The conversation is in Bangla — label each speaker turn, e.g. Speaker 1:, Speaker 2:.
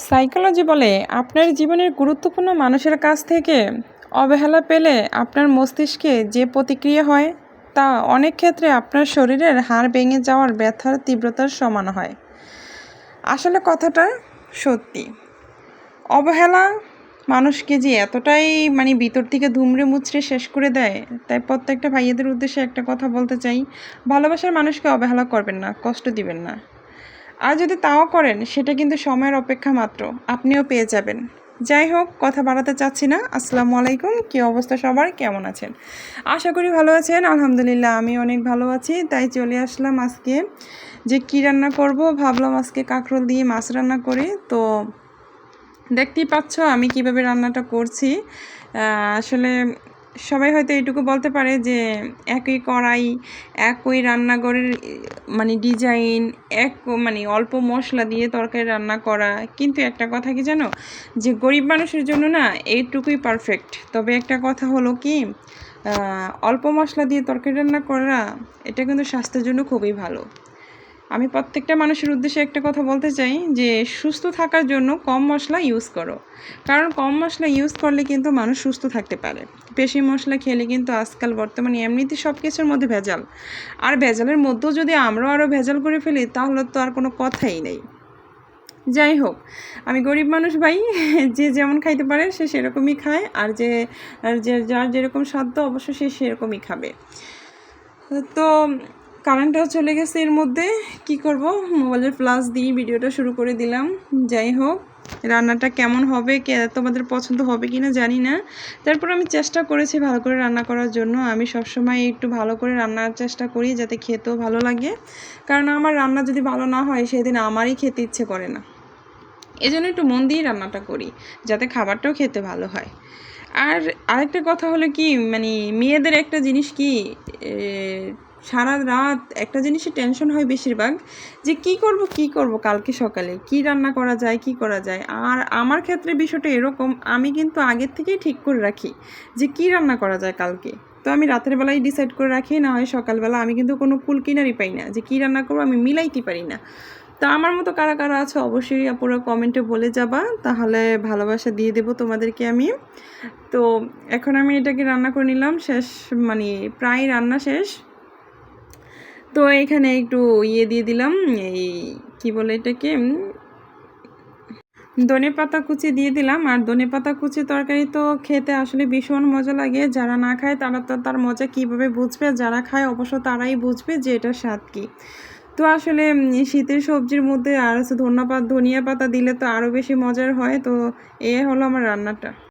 Speaker 1: সাইকোলজি বলে আপনার জীবনের গুরুত্বপূর্ণ মানুষের কাছ থেকে অবহেলা পেলে আপনার মস্তিষ্কে যে প্রতিক্রিয়া হয় তা অনেক ক্ষেত্রে আপনার শরীরের হাড় ভেঙে যাওয়ার ব্যথার তীব্রতার সমান হয়। আসলে কথাটা সত্যি। অবহেলা মানুষকে যে এতটাই মানে ভিতর থেকে ধুমড়ে মুচড়ে শেষ করে দেয়, তাই প্রত্যেকটা ভাইয়াদের উদ্দেশ্যে একটা কথা বলতে চাই, ভালোবাসার মানুষকে অবহেলা করবেন না, কষ্ট দিবেন না। আর যদি তাও করেন, সেটা কিন্তু সময়ের অপেক্ষা মাত্র। আপনিও পেয়ে যাবেন। যাই হোক, কথা বাড়াতে চাচ্ছি না। আসসালামু আলাইকুম। কী অবস্থা সবার? কেমন আছেন? আশা করি ভালো আছেন। আলহামদুলিল্লাহ আমি অনেক ভালো আছি। তাই চলে আসলাম আজকে যে কী রান্না করব। ভাবলাম আজকে কাঁকরোল দিয়ে মাছ রান্না করি। তো দেখতেই পাচ্ছ আমি কীভাবে রান্নাটা করছি। আসলে সবাই হয়তো এইটুকু বলতে পারে যে একই কড়াই, একই রান্নাঘরের মানে ডিজাইন এক মানে অল্প মশলা দিয়ে তরকারি রান্না করা। কিন্তু একটা কথা কি জানো? যে গরিব মানুষের জন্য না এইটুকুই পারফেক্ট তবে একটা কথা হলো কি অল্প মশলা দিয়ে তরকারি রান্না করা, এটা কিন্তু স্বাস্থ্যের জন্য খুবই ভালো। আমি প্রত্যেকটা মানুষের উদ্দেশ্যে একটা কথা বলতে চাই যে সুস্থ থাকার জন্য কম মশলা ইউজ করো। কারণ কম মশলা ইউজ করলে কিন্তু মানুষ সুস্থ থাকতে পারে। বেশি মশলা খেলে কিন্তু আজকাল বর্তমানে এমনিতে সব কিছুর মধ্যে ভেজাল। আর ভেজালের মধ্যেও যদি আমরাও আরও ভেজাল করে ফেলি, তাহলে তো আর কোনো কথাই নেই। যাই হোক, আমি গরিব মানুষ ভাই, যে যেমন খাইতে পারে সে সেরকমই খায় আর যে যার যেরকম সাধ্য অবশ্য সে সেরকমই খাবে। তো কারেন্টটাও চলে গেছে এর মধ্যে। কি করব? মোবাইলের প্লাস দিয়ে ভিডিওটা শুরু করে দিলাম। যাই হোক, রান্নাটা কেমন হবে, কে তোমাদের পছন্দ হবে কি না জানি না। তারপর আমি চেষ্টা করেছি ভালো করে রান্না করার জন্য। আমি সবসময় একটু ভালো করে রান্নার চেষ্টা করি যাতে খেতেও ভালো লাগে। কারণ আমার রান্না যদি ভালো না হয়, সেদিন আমারই খেতে ইচ্ছে করে না। এই জন্য একটু মন দিয়ে রান্নাটা করি, যাতে খাবারটাও খেতে ভালো হয়। আর আরেকটা কথা হলো কি মানে মেয়েদের একটা জিনিস কি সারা রাত একটা জিনিসে টেনশন হয় বেশিরভাগ যে কি করব কি করব কালকে সকালে? কি রান্না করা যায়, কি করা যায়? আর আমার ক্ষেত্রে বিষয়টা এরকম, আমি কিন্তু আগের থেকেই ঠিক করে রাখি যে কি রান্না করা যায় কালকে। তো আমি রাতের বেলায় ডিসাইড করে রাখি, না হয় সকালবেলা আমি কিন্তু কোনো কুল কিনারই পাই না যে কী রান্না করব আমি মিলাইতে পারি না। তো আমার মতো কারা কারা আছে অবশ্যই পুরো কমেন্টে বলে যাবা, তাহলে ভালোবাসা দিয়ে দেব তোমাদেরকে আমি। তো এখন আমি এটাকে রান্না করে নিলাম, শেষ মানে প্রায় রান্না শেষ। তো এখানে একটু ইয়ে দিয়ে দিলাম, এই কি বলে এটাকে ধনে পাতা কুচি দিয়ে দিলাম। আর ধনে পাতা কুচি তরকারি তো খেতে আসলে ভীষণ মজা লাগে। যারা না খায় তারা তো তার মজা কীভাবে বুঝবে? যারা খায় অবশ্য তারাই বুঝবে যে এটা স্বাদ কী। তো আসলে শীতের সবজির মধ্যে আর হচ্ছে ধনিয়া পাতা দিলে তো আরও বেশি মজার হয়। তো এ হলো আমার রান্নাটা।